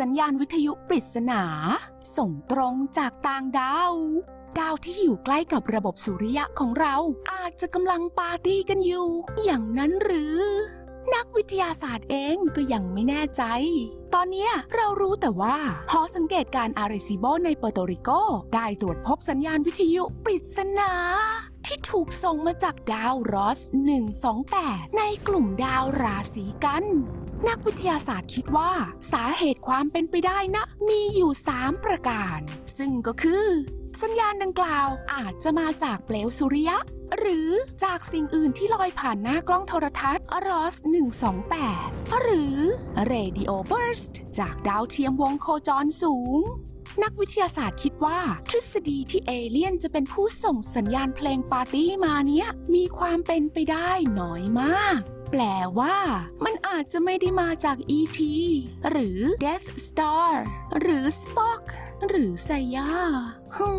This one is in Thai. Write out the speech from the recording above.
สัญญาณวิทยุปริศนา ส่งตรงจากต่างดาว ดาวที่อยู่ใกล้กับระบบสุริยะของเราอาจจะกำลังปาร์ตี้กันอยู่ อย่างนั้นหรือ นักวิทยาศาสตร์เองก็ยังไม่แน่ใจ ตอนนี้เรารู้แต่ว่า หอสังเกตการอาริซิโบในเปอร์โตริโก ได้ตรวจพบสัญญาณวิทยุปริศนา ที่ถูกส่งมาจากดาวรอส 128 ในกลุ่มดาวราศีกัน นักวิทยาศาสตร์คิดว่า สาเหตุความเป็นไปได้นะ มีอยู่ 3 ประการ ซึ่งก็คือ สัญญาณดังกล่าวอาจจะมาจากเปลวสุริยะ หรือจากสิ่งอื่นที่ลอยผ่านหน้ากล้องโทรทัศน์รอส 128 หรือ Radio Burst จากดาวเทียมวงโคจรสูง นักวิทยาศาสตร์คิดว่า ทฤษฎีที่เอเลี่ยนจะเป็นผู้ส่งสัญญาณเพลงปาร์ตี้มาเนี้ย มีความเป็นไปได้น้อยมาก แปลว่ามันอาจจะไม่ได้มาจาก E.T. หรือ Death Star หรือ Spock หรือไซยาฮึ